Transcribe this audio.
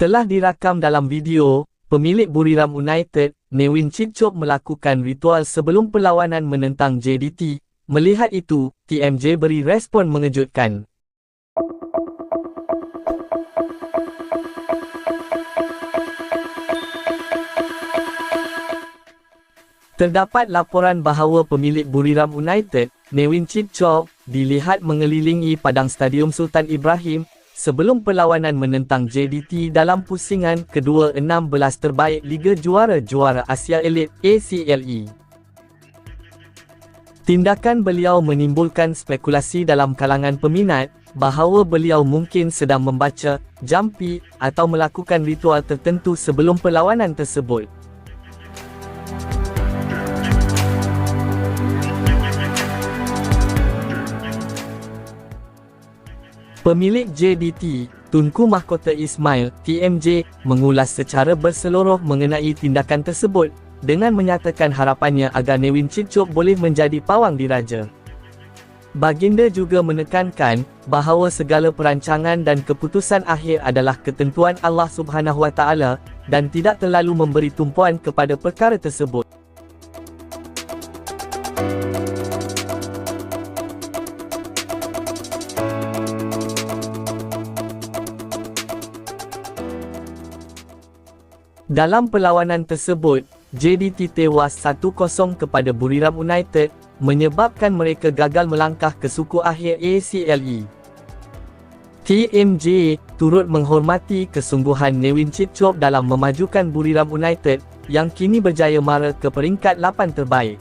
Telah dirakam dalam video, pemilik Buriram United, Newin Chipchop melakukan ritual sebelum perlawanan menentang JDT. Melihat itu, TMJ beri respon mengejutkan. Terdapat laporan bahawa pemilik Buriram United, Newin Chipchop, dilihat mengelilingi padang Stadium Sultan Ibrahim sebelum perlawanan menentang JDT dalam pusingan kedua 16 terbaik Liga Juara-Juara Asia Elite ACLE. Tindakan beliau menimbulkan spekulasi dalam kalangan peminat bahawa beliau mungkin sedang membaca, jampi atau melakukan ritual tertentu sebelum perlawanan tersebut. Pemilik JDT, Tunku Mahkota Ismail, TMJ, mengulas secara berseluruh mengenai tindakan tersebut dengan menyatakan harapannya agar Newin Chipchop boleh menjadi pawang diraja. Baginda juga menekankan bahawa segala perancangan dan keputusan akhir adalah ketentuan Allah Subhanahu Wa Taala dan tidak terlalu memberi tumpuan kepada perkara tersebut. Dalam perlawanan tersebut, JDT tewas 1-0 kepada Buriram United, menyebabkan mereka gagal melangkah ke suku akhir ACLE. TMJ turut menghormati kesungguhan Newin Chipchop dalam memajukan Buriram United yang kini berjaya mara ke peringkat 8 terbaik.